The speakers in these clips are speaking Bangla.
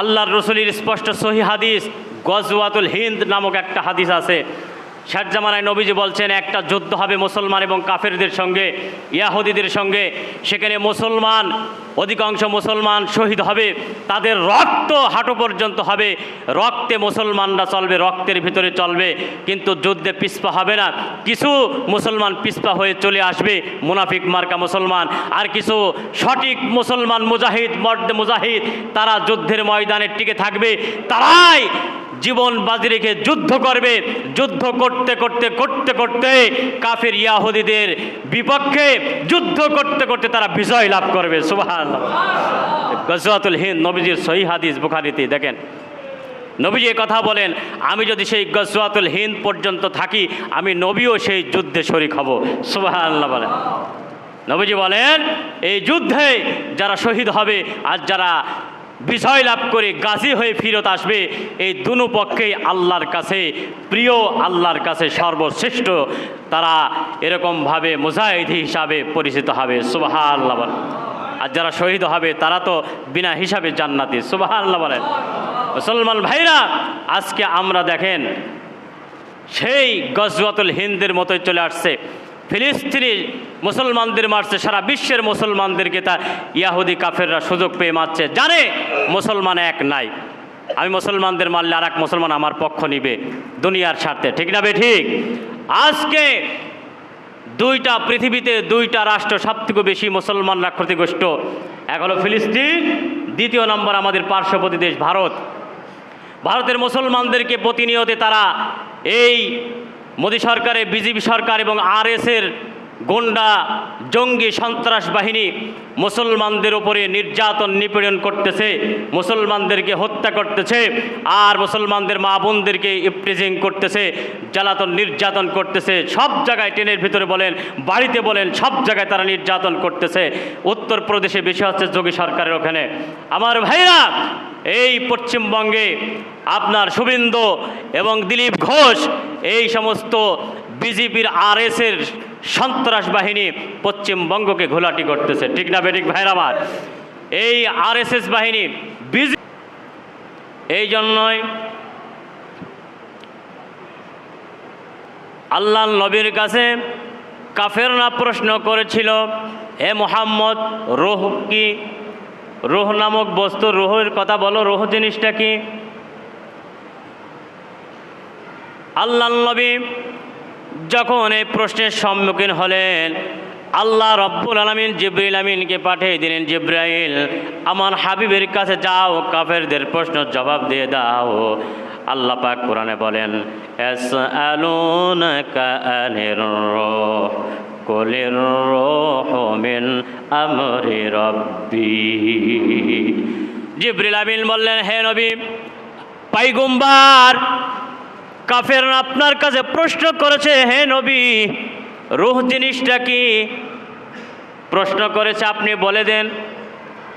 আল্লাহর রসুলির স্পষ্ট সহি হাদিস গজওয়াতুল হিন্দ নামক একটা হাদিস আছে। ষাট জামানায় নবীজি বলছেন, একটা যুদ্ধ হবে মুসলমান এবং কাফেরদের সঙ্গে, ইয়াহুদিদের সঙ্গে। সেখানে মুসলমান, অধিকাংশ মুসলমান শহীদ হবে। তাদের রক্ত হাঁটু পর্যন্ত হবে। রক্তে মুসলমানরা চলবে, রক্তের ভিতরে চলবে। কিন্তু যুদ্ধে পিস্পা হবে না। কিছু মুসলমান পিস্পা হয়ে চলে আসবে। মুনাফিক মার্কা মুসলমান। আর কিছু সঠিক মুসলমান মুজাহিদ, মর্দে মুজাহিদ, তারা যুদ্ধের ময়দানে টিকে থাকবে। তারাই জীবন বাজি রেখে যুদ্ধ করবে। যুদ্ধ করতে করতে করতে করতে কাফের ইয়াহুদিদের বিপক্ষে যুদ্ধ করতে করতে তারা বিজয় লাভ করবে। সুবাহ গজওয়াতুল হিন্দ নবীজির সহি হাদিস বুখারিতে দেখেন। নবীজি কথা বলেন, আমি যদি সেই গজওয়াতুল হিন্দ পর্যন্ত থাকি, আমি নবীও সেই যুদ্ধে শরিক হব। সুবাহ আল্লাহ বলেন। নবীজি বলেন, এই যুদ্ধে যারা শহীদ হবে আর যারা বিজয় লাভ করে গাজী হয়ে ফিরত আসবে, এই দুনো আল্লাহর কাছে, প্রিয় আল্লাহর কাছে সর্বশ্রেষ্ঠ। তারা এরকমভাবে মুজাহিদ হিসাবে পরিচিত হবে সুবাহ আল্লাহ আর যারা শহীদ হবে, তারা তো বিনা হিসাবে জান্নাতি সুবাহ আল্লাহ বলেন। মুসলমান ভাইরা, আজকে আমরা দেখেন, সেই গজওয়াতুল হিন্দের মতোই চলে আসছে। ফিলিস্তিনি মুসলমানদের মারছে, সারা বিশ্বের মুসলমানদেরকে তা ইয়াহুদি কাফেররা সুযোগ পেয়ে মারছে। জানে, মুসলমান এক নাই। আমি মুসলমানদের মারলে আর এক মুসলমান আমার পক্ষ নিবে, দুনিয়ার স্বার্থে। ঠিক না বে ঠিক? আজকে দুইটা, পৃথিবীতে দুইটা রাষ্ট্র সবথেকে বেশি মুসলমানরা ক্ষতিগ্রস্ত এক হলো ফিলিস্তিন, দ্বিতীয় নম্বর আমাদের পার্শ্ববর্তী দেশ ভারত। ভারতের মুসলমানদেরকে প্রতিনিয়তে তারা এই মোদী সরকারের, বিজেপি সরকার এবং আরএসের গুন্ডা জঙ্গি সন্ত্রাস বাহিনী মুসলমানদের উপরে নির্যাতন নিপীড়ন করতেছে, মুসলমানদেরকে হত্যা করতেছে, আর মুসলমানদের মা বোনদেরকে ইপ্রিজিং করতেছে, জ্বালাতন নির্যাতন করতেছে, সব জায়গায় ট্রেনের ভিতরে বলেন, বাড়িতে বলেন, সব জায়গায় তারা নির্যাতন করতেছে। উত্তরপ্রদেশে বেশি হচ্ছে যোগী সরকারের ওখানে। আমার ভাইরা এই পশ্চিমবঙ্গে আপনার শুভেন্দু এবং দিলীপ ঘোষ, এই সমস্ত বিজেপির আরএসের সন্ত্রাস বাহিনী পশ্চিমবঙ্গকে ঘোলাটি করতেছে। ঠিক না বেঠিক ভাইরা আমার এই আরএসএস বাহিনী বিজে এই জন্যই আল্লাহ নবীর কাছে কাফেরনা প্রশ্ন করেছিল, হে মোহাম্মদ, রোহ কি রোহ নামক বস্তু, রোহের কথা বলো, রোহ জিনিসটা কি? আল্লাহ নবী যখন এই প্রশ্নের সম্মুখীন হলেন, আল্লাহ রব্বুল আলমিন জিব্রাইল আমিনকে পাঠিয়ে দিলেন, জিব্রাইল, আমার হাবিবের কাছে যাও, কাফেরদের প্রশ্ন জবাব দিয়ে দাও। আল্লাহ পাক কোরআনে বলেন ইয়াসআলুনাকা আনির রূহু মিন আমরি রাব্বি। আমিন বললেন, হে নবী, পাইগুম্বার কাফের আপনার কাছে প্রশ্ন করেছে, হে নবী, রুহ জিনিসটা কি? প্রশ্ন করেছে, আপনি বলে দেন।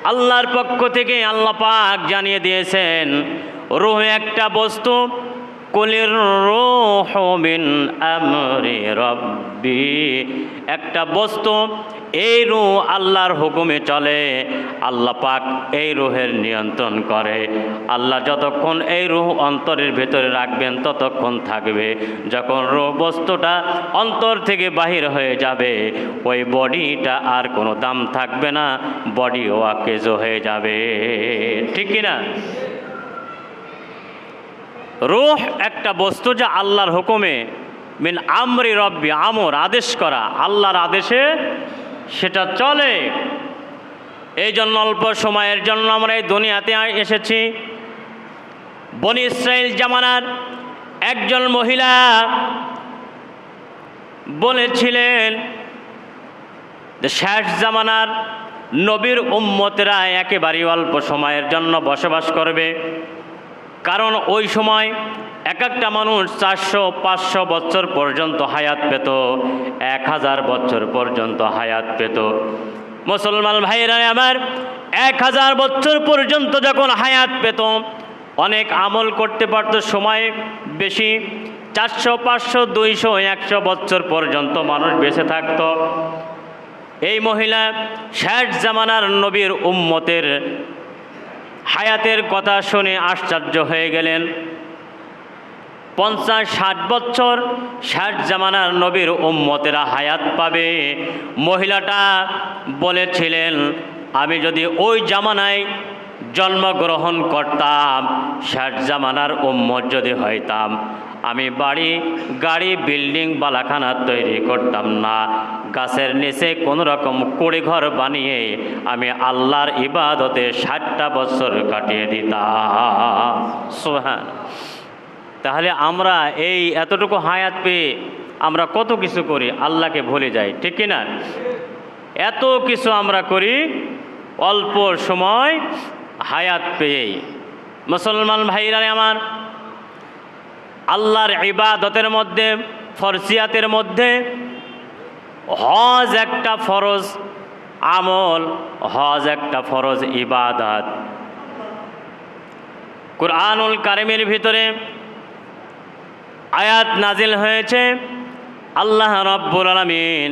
আল্লাহর পক্ষ থেকে আল্লাহ পাক জানিয়ে দিয়েছেন, রুহ একটা বস্তু একটা বস্তু, এই রুহ আল্লাহর হুকুমে চলে। আল্লাহ পাক এই রুহের নিয়ন্ত্রণ করে। আল্লাহ যতক্ষণ এই রুহ অন্তরের ভেতরে রাখবেন, ততক্ষণ থাকবে। যখন রুহ বস্তুটা অন্তর থেকে বাহির হয়ে যাবে, ওই বডিটা আর কোনো দাম থাকবে না, বডি ওয়াকেজ হয়ে যাবে। ঠিক কিনা? রোহ একটা বস্তু যা আল্লাহর হুকুমে মিন আমরি রব্বি আমর, আদেশ করা। আল্লাহর আদেশে সেটা চলে। এই জন্য অল্প সময়ের জন্য আমরা এই দুনিয়াতে এসেছি। বনি ইসরায়েল জামানার একজন মহিলা বলেছিলেন শেষ জামানার নবীর উম্মতেরা একেবারেই অল্প সময়ের জন্য বসবাস করবে। কারণ ওই সময় এক একটা মানুষ চারশো, পাঁচশো বছর পর্যন্ত হায়াত পেত, এক হাজার বছর পর্যন্ত হায়াত পেত। মুসলমান ভাইরা আমার এক হাজার বছর পর্যন্ত যখন হায়াত পেত, অনেক আমল করতে পারতো সময় বেশি, চারশো, পাঁচশো, দুইশো, একশো বছর পর্যন্ত মানুষ বেঁচে থাকতো। এই মহিলা শেষ জামানার নবীর উম্মতের হায়াতের কথা শুনে আশ্চর্য হয়ে গেলেন। পঞ্চাশ ষাট বছর ষাট জামানার নবীর উম্মতেরা হায়াত পাবে। মহিলাটা বলেছিলেন, আমি যদি ওই জামানায় জন্মগ্রহণ করতাম ষাট জামানার উম্মত যদি হইতাম আমি বাড়ি, গাড়ি, বিল্ডিং, বালাখানা তৈরি করতাম না। গাছের নিচে কোনো রকম কুড়ি ঘর বানিয়ে আমি আল্লাহর ইবাদতে ষাটটা বছর কাটিয়ে দিতাম। তাহলে আমরা এই এতটুকু হায়াত পেয়ে আমরা কত কিছু করি, আল্লাহকে ভুলে যাই, ঠিক কি না এত কিছু আমরা করি অল্প সময় হায়াত পেয়েই। মুসলমান ভাইরা আমার আল্লাহর ইবাদতের মধ্যে ফরসিয়াতের মধ্যে হজ একটা ফরজ, আমল হজ একটা ফরজ, ইবাদত। কুরআনুল কারিমের ভিতরে আয়াত নাজিল হয়েছে, আল্লাহ রব্বুল আলমিন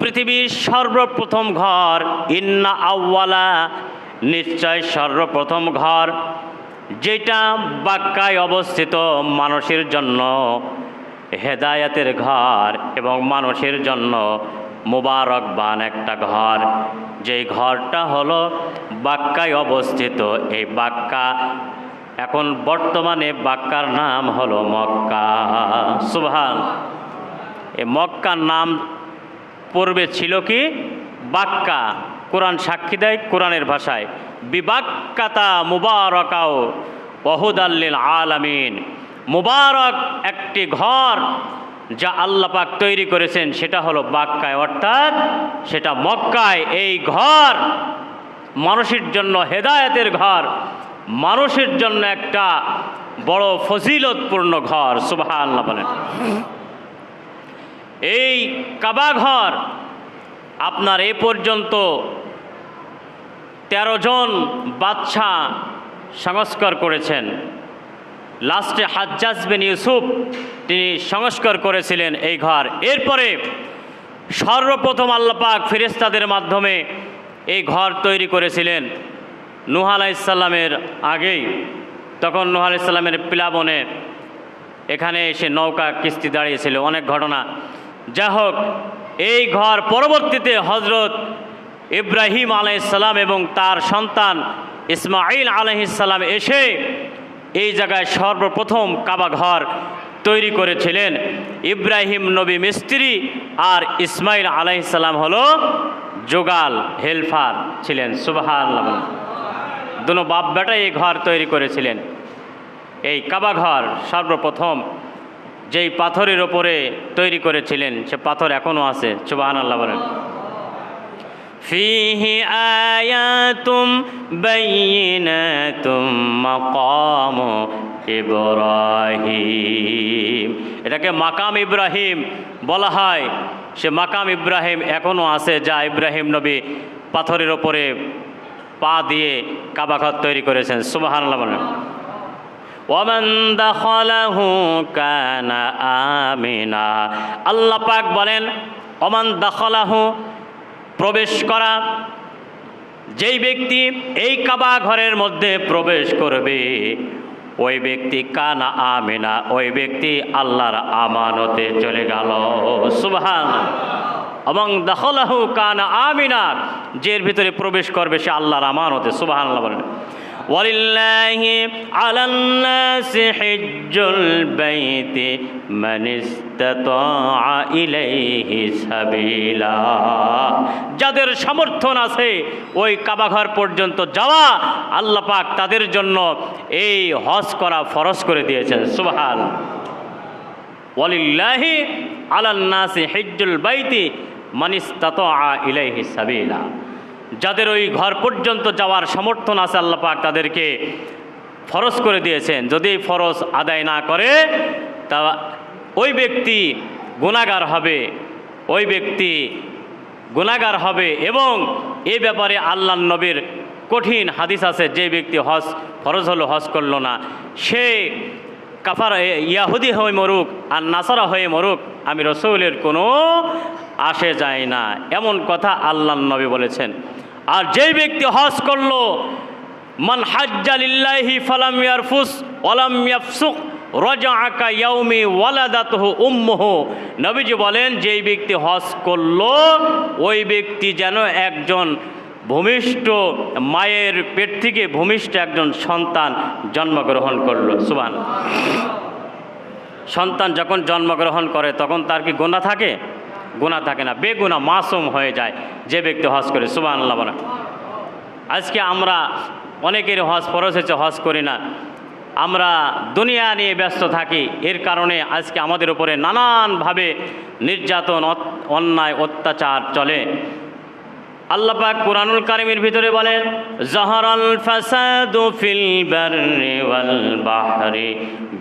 পৃথিবীর সর্বপ্রথম ঘর। ইন্না আউওয়ালা, নিশ্চয় সর্বপ্রথম ঘর, যেটা বাক্কায় অবস্থিত মানুষের জন্য হেদায়াতের ঘর এবং মানুষের জন্য মুবারকবান একটা ঘর। যেই ঘরটা হলো বাক্কায় অবস্থিত। এই বাক্কা এখন বর্তমানে বাক্কার নাম হলো মক্কা। সুবহান। এই মক্কার নাম পূর্বে ছিল কি? বাক্কা। কোরআন সাক্ষী দেয় কোরআনের ভাষায়। বিবাক্কাতা মুবারকাও ওহুদাল্লিল আলামিন। মুবারক একটি ঘর যা আল্লাহ পাক তৈরি করেছেন, সেটা হলো বাক্কায়। অর্থাৎ সেটা মক্কায়। এই ঘর মানুষের জন্য হেদায়তের ঘর, মানুষের জন্য একটা বড় ফজিলতপূর্ণ ঘর। সুবাহ আল্লাহ বলেন। এই কাবাঘর আপনার এ পর্যন্ত তেরো জন বাদশাহ সংস্কার করেছেন। লাস্টে হাজ্জাজ বিন ইউসুফ তিনি সংস্কার করেছিলেন এই ঘর। এরপরে সর্বপ্রথম আল্লাপাক ফিরেস্তাদের মাধ্যমে এই ঘর তৈরি করেছিলেন নুহ আলাইসাল্লামের আগেই। তখন নুহ আলাইসাল্লামের প্লাবনে এখানে এসে নৌকা কিস্তি দাঁড়িয়েছিল। অনেক ঘটনা যা হোক, এই ঘর পরবর্তীতে হজরত ইব্রাহিম আলাইসাল্লাম এবং তার সন্তান ইসমাইল আলহিসাল্লাম এসে এই জায়গায় সর্বপ্রথম কাবা ঘর তৈরি করেছিলেন। ইব্রাহিম নবী মিস্ত্রি আর ইসমাইল আলাইসাল্লাম হলো যোগাল হেলফার ছিলেন সুবাহ দুনো বাপ বেটা এই ঘর তৈরি করেছিলেন। এই কাবা ঘর সর্বপ্রথম যেই পাথরের ওপরে তৈরি করেছিলেন, সে পাথর এখনও আছে সুবাহান আল্লাহ বলেন। ফিহি আয়াতুম বাইনাতুম মাকাম ইব্রাহিম। এটাকে মাকাম ইব্রাহিম বলা হয়। সে মাকাম ইব্রাহিম এখনও আছে, যা ইব্রাহিম নবী পাথরের ওপরে পা দিয়ে কাবা ঘর তৈরি করেছেন সুবাহান আল্লাহ বলেন। ওমান কানা আমিনা। আল্লাহ পাক বলেন ওমান দখলাহু, প্রবেশ করা। যেই ব্যক্তি এই কাবা ঘরের মধ্যে প্রবেশ করবে, ওই ব্যক্তি কানা আমিনা, ওই ব্যক্তি আল্লাহর আমানতে চলে গেল। সুবহান এবং দখলাহু কানা আমিনা যের ভিতরে প্রবেশ করবে সে আল্লাহর আমানতে সুবহান আল্লাহ বলেন। ولله على الناس حج البيت من استطاع إليه سبيلا যাদের সমর্থন আছে ওই কাবাঘর পর্যন্ত যাওয়া আল্লাহ পাক তাদের জন্য এই হজ করা ফরজ করে দিয়েছেন সুবহান ওয়ালিল্লাহি আলান নাসি হিজ্জুল বাইতি মানিস্তাতা ইলাইহি সাবিলা যাদের ওই ঘর পর্যন্ত যাওয়ার সমর্থন আছে আল্লাহ পাক তাদেরকে ফরজ করে দিয়েছেন। যদি এই ফরজ আদায় না করে, তা ওই ব্যক্তি গুণাগার হবে, ওই ব্যক্তি গুণাগার হবে এবং এ ব্যাপারে আল্লাহ নবীর কঠিন হাদিস আছে, যে ব্যক্তি হজ, ফরজ হলো হজ করল না। সে কাফার ইয়াহুদি হয়ে মরুক আর নাসারা হয়ে মরুক, আমি রসৌলের কোনো আসে যায় না। এমন কথা আল্লাহ নবী বলেছেন। আর যেই ব্যক্তি হজ করল, মান হাজ্জালিল্লাহি ফালাম ইয়ারফুস ওয়ালাম ইয়াফসুক, রজাআকা ইয়াউমি ওয়ালাদাতহু উম্মুহু। নবীজি বলেন, যেই ব্যক্তি হজ করল, ওই ব্যক্তি যেন একজন ভূমিষ্ঠ মায়ের পেট থেকে ভূমিষ্ঠ একজন সন্তান জন্মগ্রহণ করল। সুবান সন্তান যখন জন্মগ্রহণ করে, তখন তার কি গোনা থাকে? গোনা থাকে না বেগুনা মাসুম হয়ে যায় যে ব্যক্তি হজ করে সুবান আল্লাহ বলেন। আজকে আমরা অনেকের হজ ফরজ হচ্ছে হজ করি না। আমরা দুনিয়া নিয়ে ব্যস্ত থাকি, এর কারণে আজকে আমাদের উপরে নানানভাবে নির্যাতন অন্যায়, অত্যাচার চলে। আল্লাহ পাক কোরআনুল কারিমের ভিতরে বলেন, জহরাল ফাসাদু ফিল বাহরি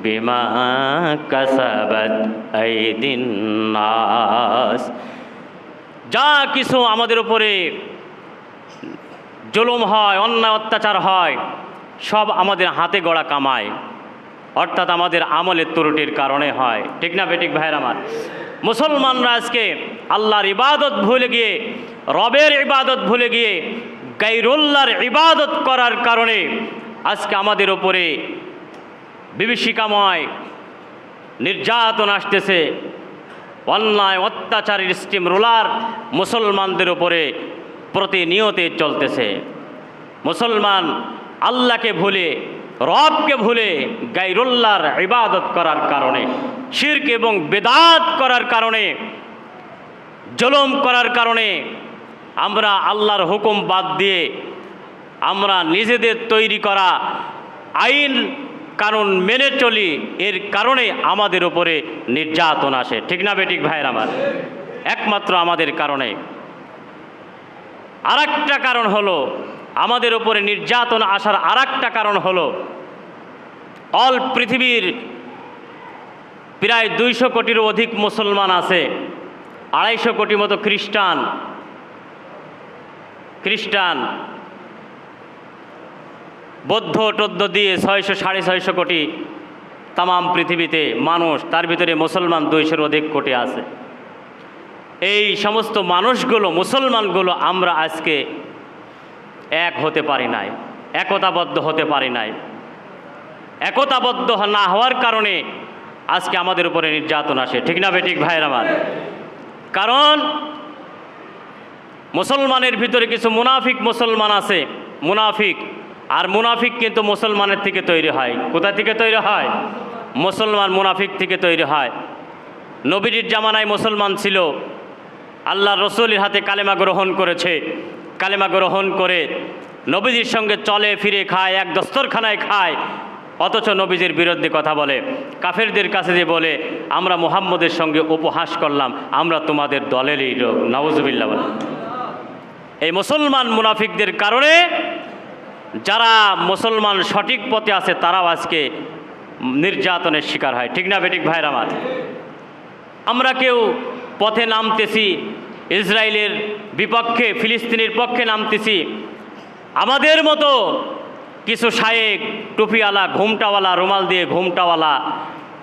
বিমা কাসাবাত আইদিন নাস। যা কিছু আমাদের উপরে জুলুম হয়, অন্যায়, অত্যাচার হয়, সব আমাদের হাতে গড়া কামায়। অর্থাৎ আমাদের আমলের ত্রুটির কারণে হয়। ঠিক না বেটিক ভাইয়ের আমার? মুসলমানরা আজকে আল্লাহর ইবাদত ভুলে গিয়ে, রবের ইবাদত ভুলে গিয়ে, গাইরুল্লাহর ইবাদত করার কারণে আজকে আমাদের ওপরে বিভীষিকাময়, নির্যাতন আসতেছে। অন্যায়, অত্যাচারের স্টিম রোলার মুসলমানদের উপরে প্রতিনিয়তে চলতেছে। মুসলমান আল্লাহকে ভুলে, রবকে ভুলে গাইরুল্লাহর ইবাদত করার কারণে, শির্ক এবং বেদাত করার কারণে, জলম করার কারণে আমরা আল্লাহর হুকুম বাদ দিয়ে আমরা নিজেদের তৈরি করা আইন কানুন মেনে চলি, এর কারণে আমাদের উপরে নির্যাতন আসে। ঠিক না বেটিক ভাইয়ের আমার একমাত্র আমাদের কারণে। আর কারণ হলো, আমাদের উপরে নির্যাতন আসার আর কারণ হলো, অল পৃথিবীর প্রায় দুইশো কোটিরও অধিক মুসলমান আছে, আড়াইশো কোটি মতো খ্রিস্টান। খ্রিস্টান বৌদ্ধ টদ্দ দিয়ে ছয়শো, সাড়ে ছয়শো কোটি তামাম পৃথিবীতে মানুষ, তার ভিতরে মুসলমান দুইশোর অধিক কোটি আছে। এই সমস্ত মানুষগুলো, মুসলমানগুলো আমরা আজকে এক হতে পারি নাই, একতাবদ্ধ হতে পারি নাই। একতাবদ্ধ না হওয়ার কারণে আজকে আমাদের উপরে নির্যাতন আসে। ঠিক না বেঠিক ভাইয়ের আমার? কারণ মুসলমানের ভিতরে কিছু মুনাফিক মুসলমান আছে, মুনাফিক আর মুনাফিক কিন্তু মুসলমানের থেকে তৈরি হয়। কোথা থেকে তৈরি হয়? মুসলমান মুনাফিক থেকে তৈরি হয়। নবীজির জামানায় মুসলমান ছিল। আল্লাহ রসুলের হাতে কালেমা গ্রহণ করেছে। কালেমা গ্রহণ করে নবীজির সঙ্গে চলে, ফিরে খায়, এক দস্তরখানায় খায়। অথচ নবীজির বিরুদ্ধে কথা বলে। কাফেরদের কাছে যে বলে, আমরা মুহাম্মদের সঙ্গে উপহাস করলাম, আমরা তোমাদের দলেরই লোক। নওয়াজবিল্লা বলে। এই মুসলমান মুনাফিকদের কারণে যারা মুসলমান সঠিক পথে আছে, তারাও আজকে নির্যাতনের শিকার হয়। ঠিক না বেটিক ভাইয়ের আমার? আমরা কেউ পথে নামতেছি, ইসরায়েলের বিপক্ষে, ফিলিস্তিনের পক্ষে নামতেছি, আমাদের মতো কিছু শায়েক, টুপিওয়ালা, ঘুমটাওয়ালা, রুমাল দিয়ে ঘুমটাওয়ালা,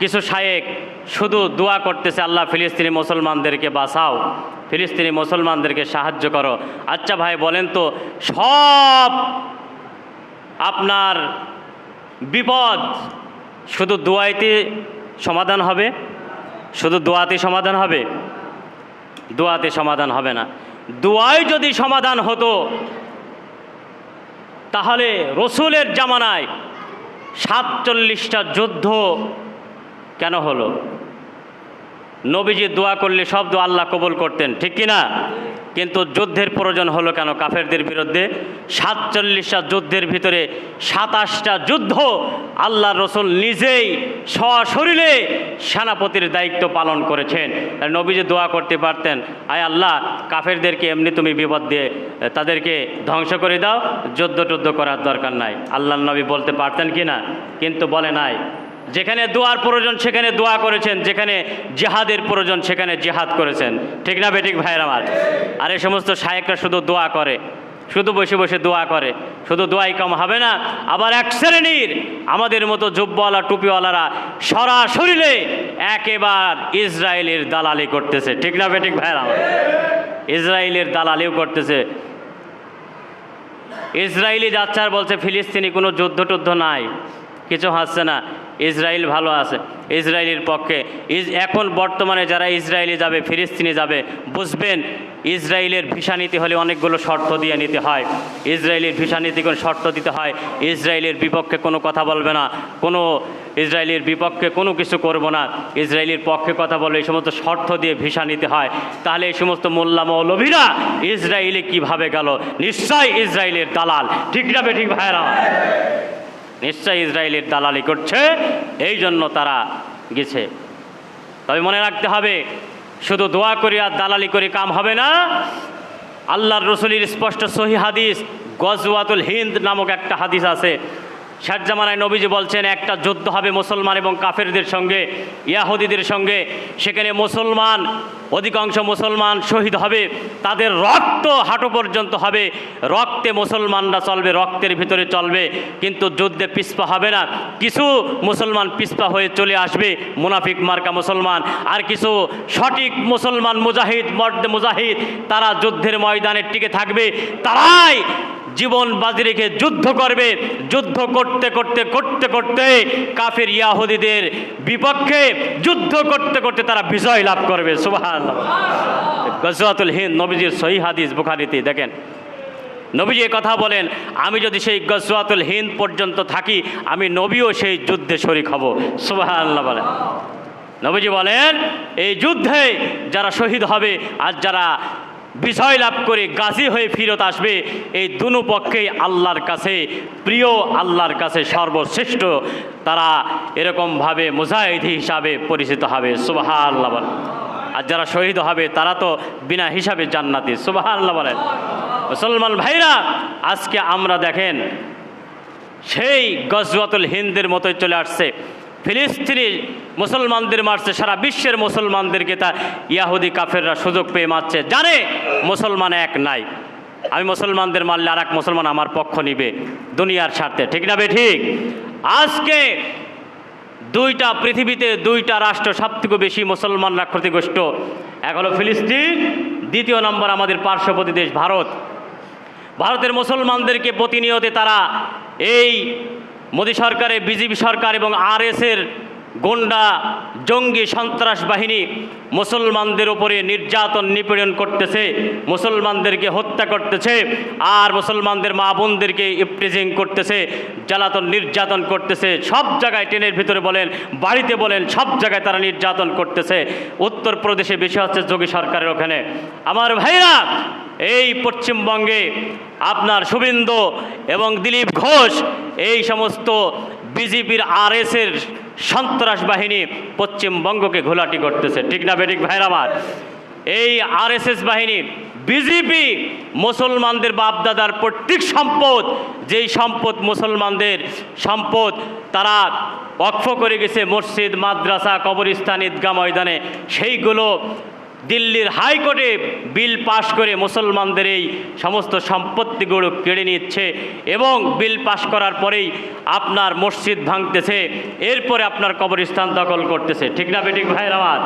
কিছু শায়েক শুধু দোয়া করতেছে, আল্লাহ ফিলিস্তিনি মুসলমানদেরকে বাঁচাও, ফিলিস্তিনি মুসলমানদেরকে সাহায্য করো। আচ্ছা ভাই, বলেন তো, সব আপনার বিপদ শুধু দোয়াইতে সমাধান হবে, শুধু দোয়াতে সমাধান হবে, দোয়াতে সমাধান হবে না। দোয়াই যদি সমাধান হতো, তাহলে রসুলের জামানায় সাতচল্লিশটা যুদ্ধ কেন হলো? নবীজি দোয়া করলে সব দোয়া আল্লাহ কবুল করতেন, ঠিক কি না কিন্তু যুদ্ধের প্রয়োজন হলো কেন? কাফেরদের বিরুদ্ধে সাতচল্লিশটা যুদ্ধের ভিতরে সাতাশটা যুদ্ধ আল্লাহ রসুল নিজেই সশরীরে সেনাপতির দায়িত্ব পালন করেছেন। নবীজি দোয়া করতে পারতেন, আয় আল্লাহ, কাফেরদেরকে এমনি তুমি বিপদ দিয়ে, তাদেরকে ধ্বংস করে দাও যুদ্ধ টুদ্ধ করার দরকার নাই। আল্লাহ নবী বলতে পারতেন কি না? কিন্তু বলে নাই। যেখানে দোয়ার প্রয়োজন, সেখানে দোয়া করেছেন। যেখানে জেহাদের প্রয়োজন, সেখানে জেহাদ করেছেন। ঠিক না বেটিক ভাইয়ের আমার? আর এই সমস্ত শায়েকরা শুধু দোয়া করে। শুধু বসে বসে দোয়া করে। শুধু দোয়াই কম হবে না, আবার এক শ্রেণির আমাদের মতো জুব্বওয়ালা, টুপিওয়ালারা সরাসরিলে একেবার ইসরায়েলের দালালি করতেছে। ঠিক না বেটিক ভাইয়ের আমার? ইসরায়েলের দালালিও করতেছে। ইসরায়েলি যাচ্ছে আর বলছে, ফিলিস্তিনি কোনো যুদ্ধ টুদ্ধ নাই। কিছু হাসছে না। ইসরায়েল ভালো আছে। ইসরায়েলের পক্ষে এখন বর্তমানে যারা ইসরায়েলি যাবে, ফিলিস্তিনি যাবে, বুঝবেন ইসরায়েলের ভিসা নীতি হলে অনেকগুলো শর্ত দিয়ে নিতে হয়। ইসরায়েলের ভিসা নিতে কোনো শর্ত দিতে হয়? ইসরায়েলের বিপক্ষে কোনো কথা বলবে না। কোনো ইসরায়েলের বিপক্ষে কোনো কিছু করব না। ইসরায়েলের পক্ষে কথা বলবে এই সমস্ত শর্ত দিয়ে ভিসা নিতে হয়। তাহলে এই সমস্ত মোল্লা মৌলভীরা ইসরায়েলে কীভাবে গেল? নিশ্চয় ইসরায়েলের দালাল। ঠিক না ঠিক ভাইরা নিশ্চয় ইসরায়েলের দালালি করছে এই জন্য তারা গেছে। তবে মনে রাখতে হবে, শুধু দোয়া করি আর দালালি করে কাম হবে না। আল্লাহর রসুলির স্পষ্ট সহি হাদিস, গজওয়াতুল হিন্দ নামক একটা হাদিস আছে ষাট জামানায় নবীজি বলছেন, একটা যুদ্ধ হবে মুসলমান এবং কাফেরদের সঙ্গে, ইয়াহুদিদের সঙ্গে। সেখানে মুসলমান, অধিকাংশ মুসলমান শহীদ হবে, তাদের রক্ত হাঁটু পর্যন্ত হবে। রক্তে মুসলমানরা চলবে, রক্তের ভিতরে চলবে, কিন্তু যুদ্ধে পিস্পা হবে না। কিছু মুসলমান পিস্পা হয়ে চলে আসবে, মুনাফিক মার্কা মুসলমান। আর কিছু সঠিক মুসলমান মুজাহিদ, মর্দে মুজাহিদ, তারা যুদ্ধের ময়দানে টিকে থাকবে। তারাই জীবন বাজি রেখে যুদ্ধ করবে। যুদ্ধ করতে করতে করতে করতে কাফের ইয়াহুদিদের বিপক্ষে যুদ্ধ করতে করতে তারা বিজয় লাভ করবে। সুবাহ গজওয়াতুল হিন্দ, নবীজির সহি হাদিস বুখারিতে, দেখেন। নবীজি কথা বলেন, আমি যদি সেই গজওয়াতুল হিন্দ পর্যন্ত থাকি, আমি নবীও সেই যুদ্ধে শরিক হব। সুবাহ বলেন। নবীজি বলেন, এই যুদ্ধে যারা শহীদ হবে আর যারা বিজয় লাভ করে গাজী হয়ে ফিরত আসবে, এই দুনো পক্ষেই আল্লাহর কাছে, প্রিয় আল্লাহর কাছে সর্বশ্রেষ্ঠ। তারা এরকমভাবে মুজাহিদ হিসাবে পরিচিত হবে সুবাহ আল্লাহ আর যারা শহীদ হবে, তারা তো বিনা হিসাবে জান্নাতি সুবাহ আল্লাহ বলেন। মুসলমান ভাইরা, আজকে আমরা দেখেন, সেই গজওয়াতুল হিন্দের মতোই চলে আসছে। ফিলিস্তিনি মুসলমানদের মারছে, সারা বিশ্বের মুসলমানদেরকে তা ইয়াহুদি কাফেররা সুযোগ পেয়ে মারছে। জানে, মুসলমান এক নাই। আমি মুসলমানদের মারলে আর এক মুসলমান আমার পক্ষ নিবে, দুনিয়ার স্বার্থে। ঠিক না বে ঠিক? আজকে দুইটা, পৃথিবীতে দুইটা রাষ্ট্র সবথেকে বেশি মুসলমানরা ক্ষতিগ্রস্ত এক হলো ফিলিস্তিন, দ্বিতীয় নম্বর আমাদের পার্শ্ববর্তী দেশ ভারত। ভারতের মুসলমানদেরকে প্রতিনিয়তে তারা এই মোদী সরকারে বিজেপি সরকার এবং আরএসের গুন্ডা, জঙ্গি সন্ত্রাস বাহিনী মুসলমানদের উপরে নির্যাতন নিপীড়ন করতেছে, মুসলমানদেরকে হত্যা করতেছে, আর মুসলমানদের মা বোনদেরকে ইপটিজিং করতেছে, জ্বালাতন নির্যাতন করতেছে, সব জায়গায় ট্রেনের ভিতরে বলেন, বাড়িতে বলেন, সব জায়গায় তারা নির্যাতন করতেছে। উত্তরপ্রদেশে বেশি হচ্ছে যোগী সরকারের ওখানে। আমার ভাইরা, এই পশ্চিমবঙ্গে আপনার শুভেন্দু এবং দিলীপ ঘোষ, এই সমস্ত বিজেপির আরএসের সন্ত্রাস বাহিনী পশ্চিমবঙ্গকে ঘোলাটি করতেছে। ঠিক না বেটিক ভাইর আমার? এই আরএসএস বাহিনী বিজেপি মুসলমানদের বাপদাদার প্রত্যেক সম্পদ, যেই সম্পদ মুসলমানদের সম্পদ, তারা অক্ষ করে গেছে মসজিদ, মাদ্রাসা, কবরস্থান, ঈদগাহ ময়দানে। সেইগুলো দিল্লির হাইকোর্টে বিল পাশ করে মুসলমানদের এই সমস্ত সম্পত্তিগুলো কেড়ে নিচ্ছে এবং বিল পাশ করার পরেই আপনার মসজিদ ভাঙতেছে, এরপরে আপনার কবরস্থান দখল করতেছে। ঠিক না বেটিক ভাইয়ের আমার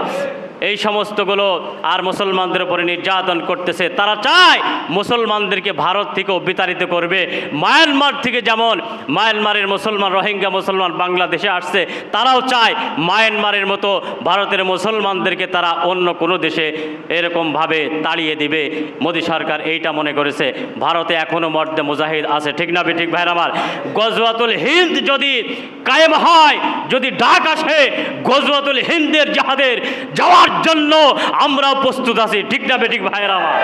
এই সমস্তগুলো আর মুসলমানদের উপরে নির্যাতন করতেছে। তারা চায় মুসলমানদেরকে ভারত থেকেও বিতাড়িত করবে। মায়ানমার থেকে যেমন মায়ানমারের মুসলমান, রোহিঙ্গা মুসলমান বাংলাদেশে আসছে, তারাও চায় মায়ানমারের মতো ভারতের মুসলমানদেরকে তারা অন্য কোনো দেশে এরকমভাবে তাড়িয়ে দিবে। মোদী সরকার এইটা মনে করেছে, ভারতে এখনও মর্দে মুজাহিদ আছে। ঠিক না ঠিক ভাইর আমার? গজওয়াতুল হিন্দ যদি কায়েম হয়, যদি ডাক আসে, গজওয়াতুল হিন্দের জাহাদের যাওয়ার জন্য আমরাও প্রস্তুত আছি। ঠিক না বেঠিক ভাইয়ের আমার?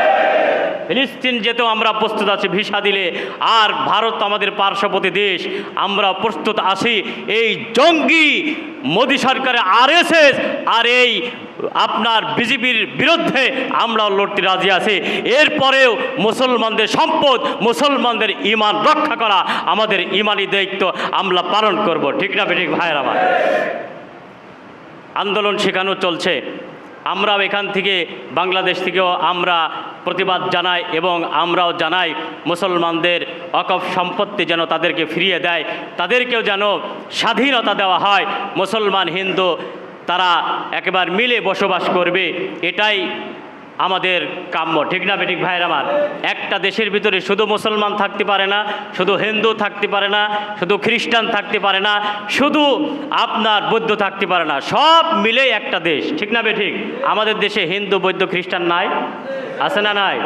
ফিলিস্তিন যেতেও আমরা প্রস্তুত আছি, ভিসা দিলে। আর ভারত আমাদের পার্শ্ববর্তী দেশ, আমরা প্রস্তুত আছি। এই জঙ্গি মোদী সরকারের আরএসএস আর এই আপনার বিজেপির বিরুদ্ধে আমরা লড়তে রাজি আছি। এরপরেও মুসলমানদের সম্পদ, মুসলমানদের ইমান রক্ষা করা আমাদের ইমানি দায়িত্ব আমরা পালন করব। ঠিক না ঠিক ভাইয়ের আমার? আন্দোলন শেখানো চলছে। আমরাও এখান থেকে বাংলাদেশ থেকেও আমরা প্রতিবাদ জানাই এবং আমরাও জানাই মুসলমানদের অকপ সম্পত্তি যেন তাদেরকে ফিরিয়ে দেয়, তাদেরকেও যেন স্বাধীনতা দেওয়া হয়। মুসলমান হিন্দু তারা একেবারে মিলে বসবাস করবে, এটাই আমাদের কাম্য, ঠিক না বেঠিক ভাইয়ের আমার? একটা দেশের ভিতরে শুধু মুসলমান থাকতে পারে না, শুধু হিন্দু থাকতে পারে না, শুধু খ্রিস্টান থাকতে পারে না, শুধু আপনার বৌদ্ধ থাকতে পারে না, সব মিলে একটা দেশ, ঠিক না বেঠিক? আমাদের দেশে হিন্দু, বৌদ্ধ, খ্রিস্টান নাই? আছে না নাই?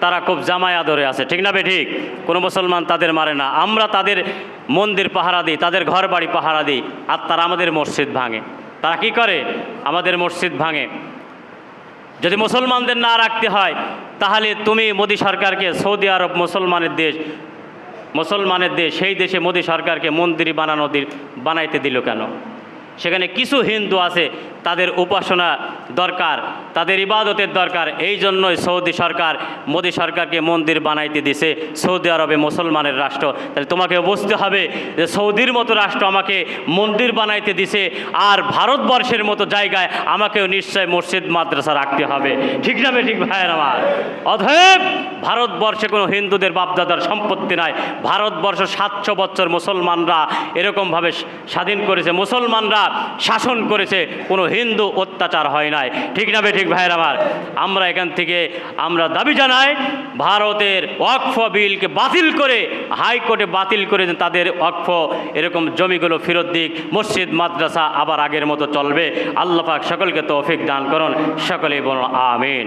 তারা খুব জামাই আদরে আছে, ঠিক না বেঠিক? কোনো মুসলমান তাদের মারে না। আমরা তাদের মন্দির পাহারা দিই, তাদের ঘর বাড়ি পাহারা দিই, আর তারা আমাদের মসজিদ ভাঙে। তারা কি করে? আমাদের মসজিদ ভাঙে। যদি মুসলমানদের না রাখতে হয়, তাহলে তুমি মোদী সরকারকে সৌদি আরব মুসলমানের দেশ মুসলমানের দেশ, সেই দেশে মোদী সরকারকে মন্দির বানানো বানাইতে দিল কেন? সেখানে কিছু হিন্দু আছে তাদের উপাসনা দরকার, তাদের ইবাদতের দরকার। এই জন্যই সৌদি সরকার মোদী সরকারকে মন্দির বানাইতে দিছে, সৌদি আরবে মুসলমানের রাষ্ট্র। তাহলে তোমাকে বুঝতে হবে যে সৌদির মতো রাষ্ট্র আমাকে মন্দির বানাইতে দিছে আর ভারতবর্ষের মতো জায়গায় আমাকেও নিশ্চয় মসজিদ, মাদ্রাসা রাখতে হবে। ঠিক না ঠিক ভাইয়ের আমার? অতএব ভারতবর্ষে কোনো হিন্দুদের বাপদাদার সম্পত্তি নাই। ভারতবর্ষ সাতশো বছর মুসলমানরা এরকমভাবে স্বাধীন করেছে, মুসলমানরা শাসন করেছে, কোনো হিন্দু অত্যাচার হয় নাই। ঠিক না ঠিক ভাইয়ের আমার? আমরা এখান থেকে আমরা দাবি জানাই, ভারতের ওয়াকফ বিলকে বাতিল করে, হাইকোর্টে বাতিল করে তাদের অক্ষ এরকম জমিগুলো ফেরত দিক, মসজিদ, মাদ্রাসা আবার আগের মতো চলবে। আল্লাহাক সকলকে তৌফিক দান করুন। সকলেই বলুন, আমিন।